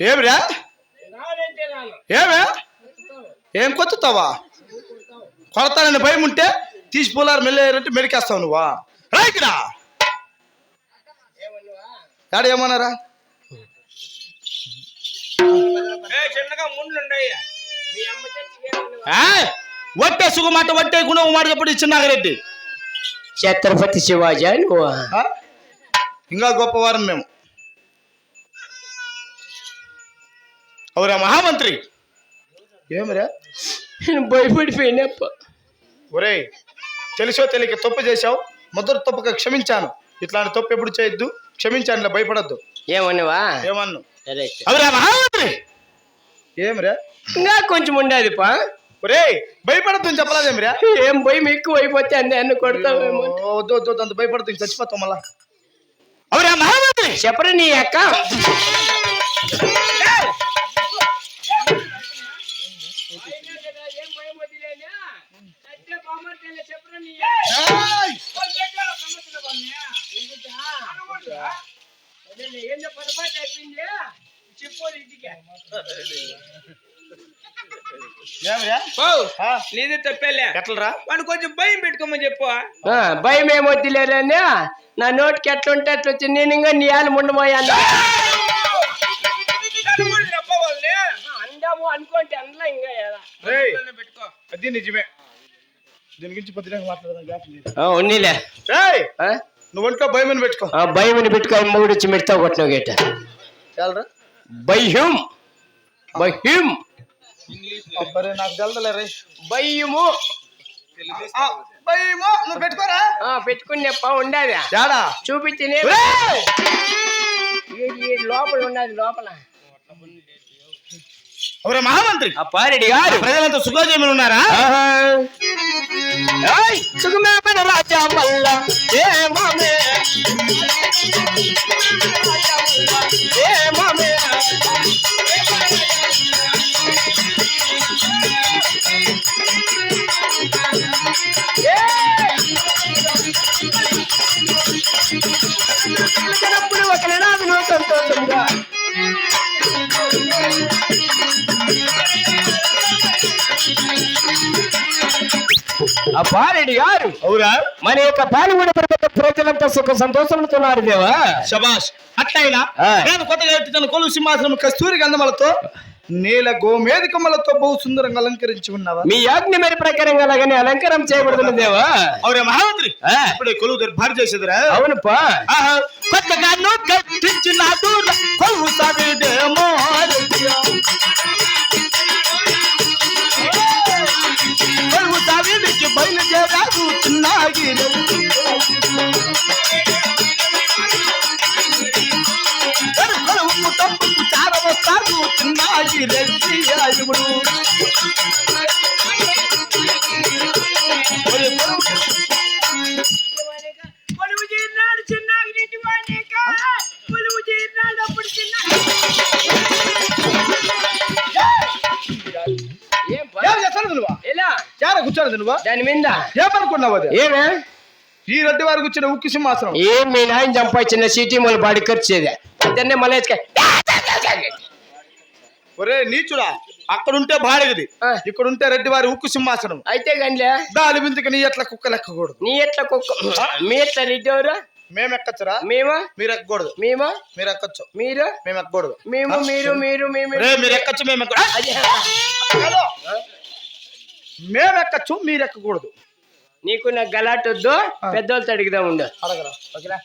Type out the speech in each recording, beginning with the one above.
ఏమిరా? ఏమే? ఏం కొత్తుతావా? కొడతానని భయం ఉంటే తీసి పోలారు మెల్లేరంటే మెడికేస్తావు నువ్వా? రైకిరా ఆడ ఏమన్నారా? చిన్నగా ముండ్లు ఉండయ్యా. మీ అమ్మ చచ్చికి ఏమన్నావా ఏయ్! వట్టే సుగమాట వట్టే గుణం మాట చెప్పడు చిన్నాగరెడ్డి ఛత్రపతి శివాజీ నువ్వు? ఇంకా గొప్పవారం మేము. అవురా మహామంత్రి ఏమిరా భయపడిపోయినప్ప ఒరేయ్ తెలుసో తెలియక తప్పు చేశావు మొదటి తప్పుగా క్షమించాను ఇట్లాంటి తప్పు ఎప్పుడు చేయొద్దు క్షమించాను ఇలా భయపడద్దు ఏమన్నావా ఏమన్ను సరే అవురా మహామంత్రి ఏమిరా ఇంకా కొంచెం ఉండేది పా ఒరేయ్ భయపడద్దు అని చెప్పలేదేమిరా ఏం భయం ఎక్కువ అయిపోతే అన్ని అన్ని కొడతావేమో వద్దు వద్దు వద్దు, అంత భయపడద్దు చచ్చిపోతాం మళ్ళా అవురా మహామంత్రి చెప్పరా నీ అక్క ఏయ్! ఏమిరా ఆ, నీది తప్పేలే. ఎట్లరా? వాడు కొంచెం భయం పెట్టుకోమని చెప్పు. ఆ, భయం ఏమొద్దులేరని నా నోటికి ఎట్లుంటే అట్లా వచ్చి నేను ఇంకా నీ ఆలు ముండమోయాను అందాము అనుకోండి అందులో ఇంకా పెట్టుకో అది నిజమే. దీని గురించి పొద్దున మాట్లాడదాం గ్యాప్ లేదు. ఆ, ఉన్నీలే? నువ్వు ఒంట్లో భయం అని పెట్టుకో. ఆ, భయం అని పెట్టుకొని మూడు వచ్చి మెడతా కొట్టినావు గేట. చాలరా భయం! భయం! అబ్బరే నాకు తెలదలే రే. భయము! నువ్వు పెట్టుకోరా? ఆ, పెట్టుకునేప్ప ఉండదా చాడా చూపించి రేయ్! లోపల ఉన్నది లోపల. మహామంత్రి! ఆ పారెడ్డి గారు ప్రజలంతా సుఖోజీవులు ఉన్నారా? ఏయ్, సుఖమేమన రాజా వల్ల ఏ మామే? ఏ మామే? అవురా మన యొక్క పాల్గొనే ప్రజలంతా సుఖ సంతోషంతో ఉన్నారు దేవా. శబాష్ అట్లయినా. నేను కొత్తగా కొలు సింహాసనం కస్తూరి గంధములతో నీల గోమేధికములతో బహు సుందరంగా అలంకరించి ఉన్నావా? మీ యాజ్ఞ మేర ప్రకారంగా అలాగనే అలంకారం చేయబడుతున్న దేవా. అవురా మహామంత్రి. ఇప్పుడే కొలువు దగ్గర భారీ చేసేదిరా. అవునుపా. ఆహా, కొత్తగా నువ్వు కట్టించినాడు కొలువు సాగిదేమో చిన్నాగి కొలువుకు నువ్వు దాని మీద? ఏమనుకున్నావు అది? ఏమే? ఈ రెడ్డి వారికి వచ్చిన ఉక్కు సింహాసనం. ఏం మీ నాయన సంపాదించిన సిటీ మళ్ళీ బాడీ ఖర్చు చేదే? పొద్దున్నే మళ్ళీ ఒరే నీచుడా అక్కడుంటే భార్యది ఆ. ఇక్కడుంటే రెడ్డి వారి ఉక్కు సింహాసనం. అయితే గండ్లే. దాని మిందుకు నీ ఎట్లా కుక్క లెక్కకూడదు? నీ ఎట్లా కుక్క? మీ ఎట్లా రెడ్డెవరు మేము ఎక్కచ్చురా మేమా? మీరు ఎక్కకూడదు మేమా మీరు? ఎక్కచ్చు మీరు మేము ఎక్కకూడదు మేము మీరు మీరు మేము మీరు ఎక్కచ్చు మేము ఎక్క అదే. మేము ఎక్కచ్చు మీరు ఎక్కకూడదు నీకు నా గలాట్ వద్దు పెద్దోళ్ళతో అడిగిదా ఉండు. అడగరా. ఓకేనా?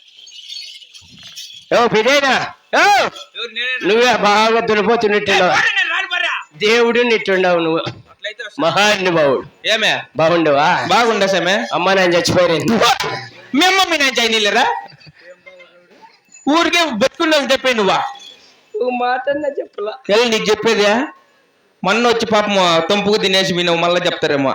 ఓ పిదేనా ఓ ఎవరు నేనే నువ్వే బాగా దులిపోతున్నట్టున్నావు దేవుడు నిట్టుండవు నువ్వు. వస్తా. మహానుభావుడు. ఏమే? బాగుండవా? బాగుండా సమే? అమ్మ నేను చచ్చిపోయాను. మీ అమ్మ మీ నాన్న చైనీలరా ఊరికే బతుకున్నది చెప్పే నువ్వా? నువ్వు మాట చెప్పలా. నీకు చెప్పేదా మొన్న వచ్చి పాపం తంపుకు తినేసి మీ నువ్వు మళ్ళీ చెప్తారేమో.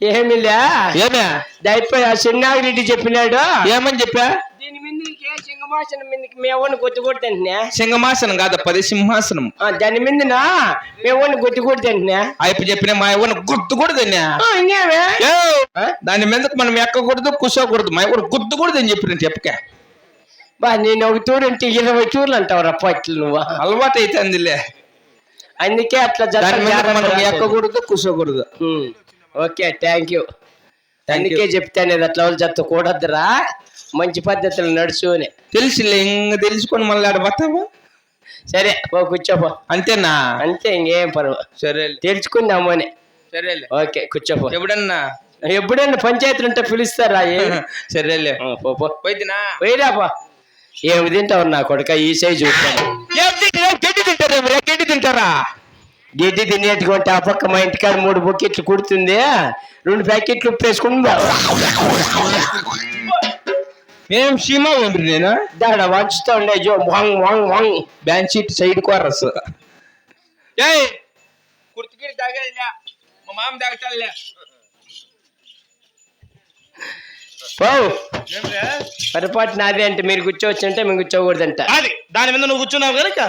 ఏమిలే ఏమే? దయపోయి ఆ చిన్నాగిరెడ్డి చెప్పినాడు. ఏమని చెప్పా? దీని మీదకి ఏ సింహమాసనం మీదకి మేవని కొట్టి కొడుతుంటే సింహమాసనం కాదప్ప సింహాసనం. దాని మీదన? మేవని కొట్టి కొడుతుంటే అయిపు చెప్పిన మా ఎవరిని గుర్తు కూడా తిన్నా ఇంకేమే? దాని మీదకు మనం ఎక్కకూడదు కూర్చోకూడదు. మా ఎవరు గుర్తు కూడా అని చెప్పిన చెప్పక. బా నేను ఒక టూర్ అంటే ఇరవై టూర్లు అంటావు రప్పట్లు నువ్వు. అలవాటు అయితే అందులే అందుకే అట్లా ఎక్కకూడదు కూర్చోకూడదు ఓకే థ్యాంక్ యూ అందుకే చెప్తాను ఇది అట్లా జత కూడద్దురా. మంచి పద్ధతులు నడుచు అని తెలుసులే ఇంక తెలుసుకొని మళ్ళీ ఆడ పోతావా సరే పో కూర్చోపో. అంతేనా? అంతే ఇంకేం పర్వ. సరేలే. తెలుసుకుందాము అని సరేలే. ఓకే కూర్చోపో. ఎప్పుడన్నా? ఎప్పుడైనా పంచాయతీలు ఉంటే పిలుస్తారా సరేలే. పోయినా పోయిరా పో. ఏమి తింటావు నా కొడుక? ఈ సైజు గడ్డి తింటారా? మీరు గడ్డి తింటారా? గడ్డి తినేట్టుకుంటే ఆ పక్క మా ఇంటికాడ మూడు బొక్కెట్లు కుడుతుంది. రెండు ప్యాకెట్లు ఉప్పు వేసుకుని ఏం సీమా ఉండ్రి నేను? దాడ వంచుతా ఉండే జో వాంగ్ వాంగ్ వాంగ్. బ్యాన్ షీట్ సైడ్ కోరస్ ఏయ్ కుర్తికి తాగలే మా మామ తాగుతాలే పొరపాటు నాదే అంటే మీరు కూర్చోవచ్చు అంటే మేము కూర్చోకూడదంట. అది దాని మీద నువ్వు కూర్చున్నావు కనుక.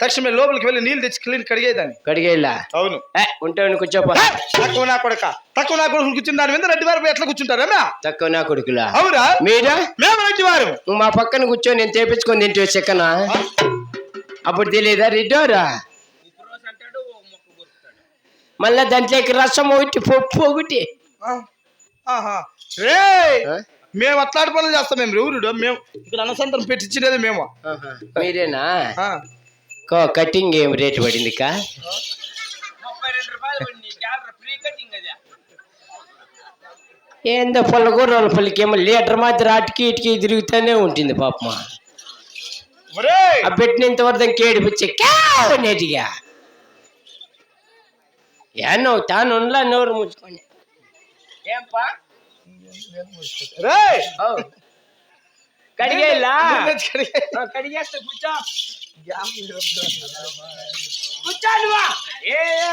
తక్షణమే లోపలికి వెళ్ళి నీళ్ళు తెచ్చి క్లీన్ కడిగేదాన్ని కడిగేలా అవును. ఉంటే కూర్చోపో! తక్కువ నా కొడక. తక్కువ నా కొడుకు కూర్చున్న దాని మీద రెడ్డి వారు ఎట్లా కూర్చుంటారా తక్కువ నా కొడుకులా? అవురా. మీరా? మేము రెడ్డి వారు మా పక్కన కూర్చొని నేను చేపించుకొని తింటే చెక్కన అప్పుడు తెలియదా రెడ్డోరా మళ్ళా దాంట్లోకి రసం ఒకటి పప్పు ఒకటి. మేము అట్లాంటి పనులు చేస్తాం మేము ఎవరుడు మేము ఇక్కడ అనసంతరం పెట్టించినది మేము? ఆహా. మీరేనా? ఆ. కో కటింగ్ ఏం రేటు పడింది. కా ఏందో పొల్లకూర పల్లికి ఏమో లీటర్ మాత్రం అటుకి ఇటుకి తిరుగుతూనే ఉంటుంది పాపమా! ఆ పెట్టినంత వరకు కేడిపించే నేటిగా ఏనో తాను ఉండలా నోరు ముచ్చుకొని ఏంపా రేయ్! కడిగేలా. కడిగేస్తా కూర్చో. కూర్చో నువ్వా? ఏ, ఏ,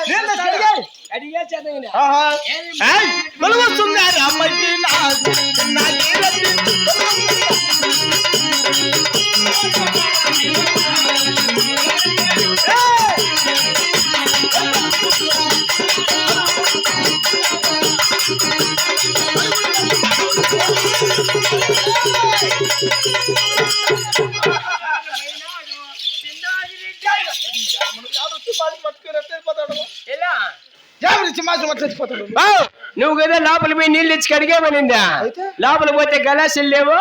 కడిగేమనిందా అయితే? లోపల పోతే గలాసులు లేవు!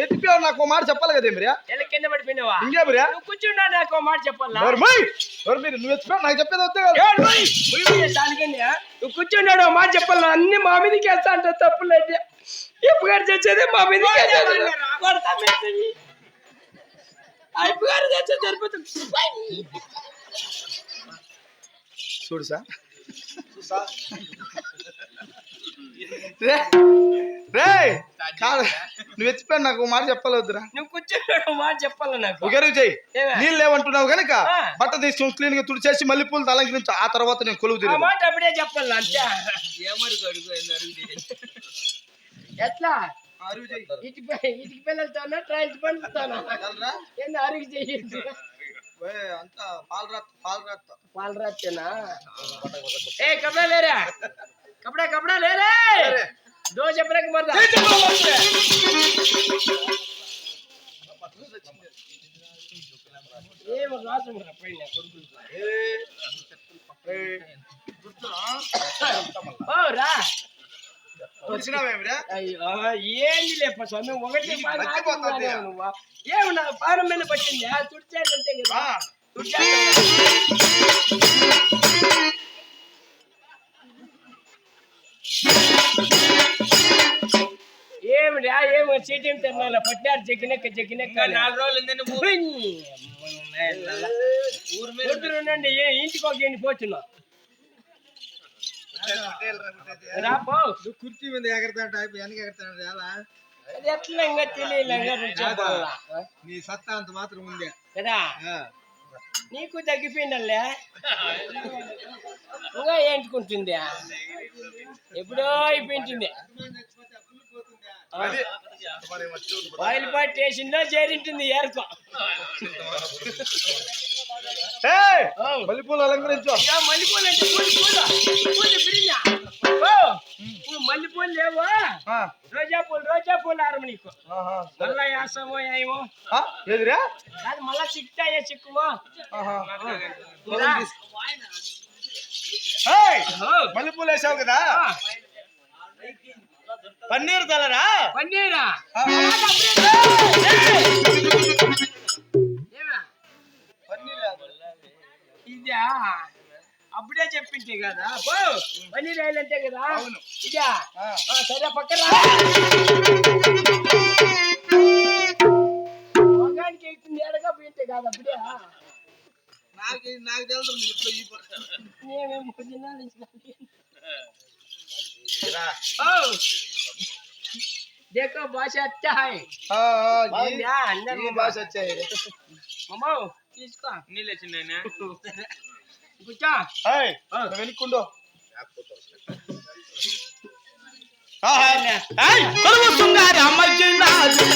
ఎత్తిపోయావు నాకు మాట చెప్పాలి కదా ఏమిరా కింద పడిపోయినావా? ఇంకేమిరా నువ్వు కూర్చున్నా నాకు మాట చెప్పాలా? నువ్వు ఎత్తిపోయావు నాకు చెప్పేది వస్తే దానికన్నా నువ్వు కూర్చున్నాడు మాట చెప్పాలా? అన్ని మా మీదకి వేస్తా అంటే తప్పులేదు ఎప్పు గారు తెచ్చేది మా మీదకి వేసేది. కొడతా మెత్తని. ఆ ఎప్పు గారు తెచ్చేది సరిపోతుంది. చూడు సార్. రే రేయ్! కాదు నువ్వు ఎత్తిపోయావు నాకు మాట చెప్పాలి వద్దురా నువ్వు ఓ మాట చెప్పాలా నాకు. ఒకరు చెయ్యి ఏమే? నీళ్ళు లేవంటున్నావు కనుక. బట్ట తీసుకొని క్లీన్గా తుడిచేసి మళ్ళీ పూలు అలంకరించు. ఆ తర్వాత నేను కొలువు ఆ తిరిగి మాట అప్పుడే చెప్పాలా అంతే. ఎట్లా? ఇటు పి- ఇటుకి పిల్లలతోనా ట్రైల్స్ పండుతానా ఏంది అరుగు చెయ్యొద్దు? అంతా పాలరాత్ పాలరాత్ పాలు రాత్తేనా ఏ కపడా లేరా కపడా కపడా లేరే దో చెప్పడానికి మరదా ఏమో రాసం రా పైన కొడుకులు ఓ రా వచ్చినావేమిరా అయ్యో ఏంది లేప స్వామి ఒకటి బాగా మర్చిపోతుంది. ఆగిపోయావు నువ్వు. ఏమి నా పానం మీద పట్టింది. తుడిచేదంతే కదా. ఏమిరా ఏమి చీటీం తిన్నాల పట్టినారు జగ్గినెక్క జగ్గినెక్క నాలుగు రోజులు ఊరు మీద ఉండండి ఏ ఇంటికి ఒక ఎండి కుర్చీ మీద ఎగరతాంట వెనక ఎగరతాంట ఎలా? అది ఎట్లా ఇంకా? నీ సత్తా అంత మాత్రం ఉంది. కదా? నీకు తగ్గిపోయిందల్లే. ఇంకా ఏంటుకుంటుంది ఎప్పుడో అయిపోయింటుంది. Oil pot చేరింటుంది ఏరుకో. మల్లెపూలు అలంకరించు. మల్లెపూలు లేవా? రోజా పూలు రోజా పూలు ఆరము నీకు. మళ్ళా వేస్తామో ఏమో ఆ, ఏదిరా? కాదు మళ్ళా చిక్కుతాయో చిక్కుమో. మల్లెపూలు వేసావు కదా? పన్నీర్ తలరా? పన్నీరా? ఇదా అప్పుడే చెప్పింటే కదా పో పన్నీర్ వేయాలంటే కదా అవును. ఇదా ఆ. ఆ, సరే పక్కన మగానికి ఎక్కుతుంది ఎడగా పోయింటే కాదు అప్పుడే నాకు నాకు తెలుసు నువ్వు ఇట్లా ఈ ప- నేనేమో దినాల నుంచి నాకు- రా. ఓ देखो భాష अच्छा है ఆ, ఆ, ఈ- బాగుందా? అందరూ ఈ భాష వచ్చాయి మమ్మో తీసుకో నీళ్ళు వచ్చిందైనా కూర్చో ఏయ్, ఆ. నువ్వు వెనుక్కుండు ఆహా. ఏయ్, కొలువు సుంగారి అమ్మకి నాది,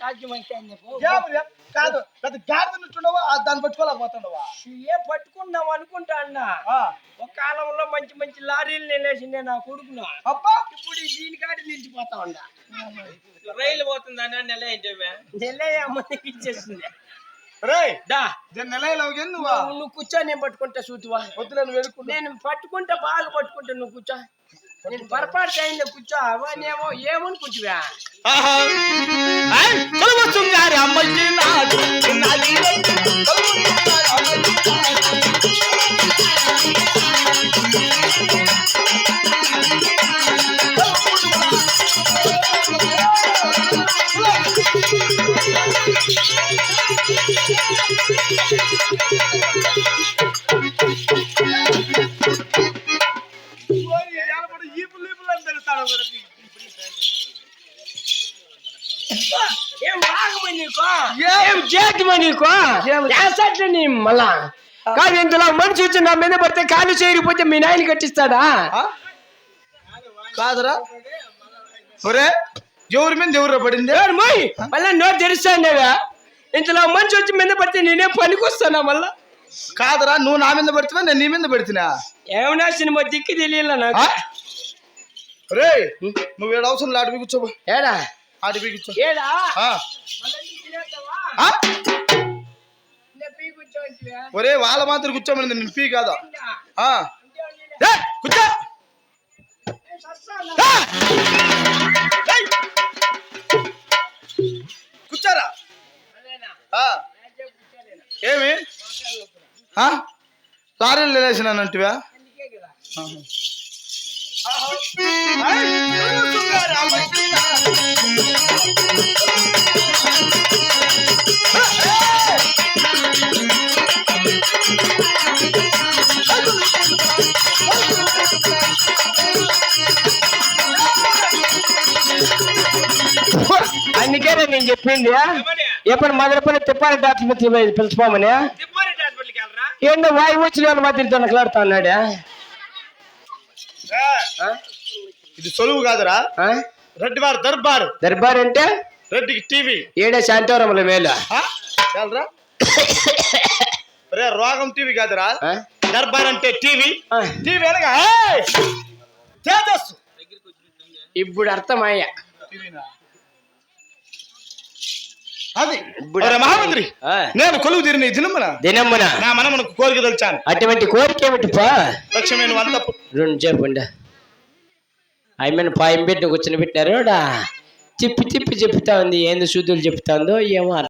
ఏం సాధ్యం అయితే నీకు ఏమయ్యా? కాదు పెద్ద గాడిద నుంచుండవా ఆ దాన్ని పట్టుకోలేకపోతుండవా ఏ పట్టుకుందాం అనుకుంటా అన్న? ఆ, ఒక కాలంలో మంచి మంచి లారీలు నిలేసిందే నా కొడుకును. అబ్బా! ఇప్పుడు దీని కాడి నిలిచిపోతా ఉండా. రైలు పోతుందన్నా నెల ఏంటి నెలే ఇచ్చేస్తుంది నువ్వా? కూర్చో నేను పట్టుకుంటా సూతువా వద్దులే నువ్వు నేను పట్టుకుంటా బాగా పట్టుకుంటా నువ్వు కూర్చో. నేను పొరపాటు అయింది కూర్చో అవనేమో ఏమని కూర్చోవా ఆహా. ఏయ్, కొలువు సుంగారి అమ్మకి నాది, నాది రండి. నీకో నీ మళ్ళా కానీ ఇంతలో మనిషి వచ్చి నా మీద పడితే కాలు చేయకపోతే మీ నాయన కట్టిస్తాడా? కాదురా. ఒరే ఎవరి మీద ఎవరు పడింది? మోయ్? మళ్ళా నోరు తెరుస్తాండేవా ఇంతలో మనిషి వచ్చి మీద పడితే నేనే పనికొస్తానా మళ్ళా? కాదురా నువ్వు నా మీద పడుతున్నా నేను నీ మీద పడుతున్నా? ఏమన్నా సినిమా దిక్కు తెలియలే నాకు? రే నువ్వు ఏడు అవసరం ఆడిపి కూర్చో ఏడా? ఆడిపి కూర్చో. ఏడా? ఒరే వాళ్ళ మాత్రం కూర్చోమని నేను పీ కాదా? కూర్చో! కూర్చోరా. ఏమి? లారీలు లేచినానంటివా అందుకే చెప్పింది ఎప్పుడు మొదలుపల్లి పిలుచుకోమని తిప్పారెడ్డి హాస్పిటల్కి వెళ్ళరా? ఏందో వాయి వచ్చిన మాదిరి తనకలాడుతా ఉన్నాడా ఇది సొలువు కాదురా. రెడ్డి వారు దర్బారు. దర్బార్ అంటే? రెడ్డికి టీవీ. ఏడే శాంతవరంలో మేలు చాలరా రే రోగం టీవీ కాదురా? దర్బార్ అంటే టీవీ. టీవీ అనగా ఇప్పుడు అర్థమయ్యా. టీవీనా? అది. మహామంత్రి. నేను కొలువు తీరిన దినమున నా మనమునకు కోరిక తెలిచాను అటువంటి కోరిక ఏమిటి పా లక్ష్మి నువ్వు అంత రెండు చెప్పండి ఆమెను పాయం పెట్టి కూర్చొని పెట్టినారు. తిప్పి తిప్పి చెప్తా ఉంది. ఏంది శుద్ధులు చెప్తాందో ఏమో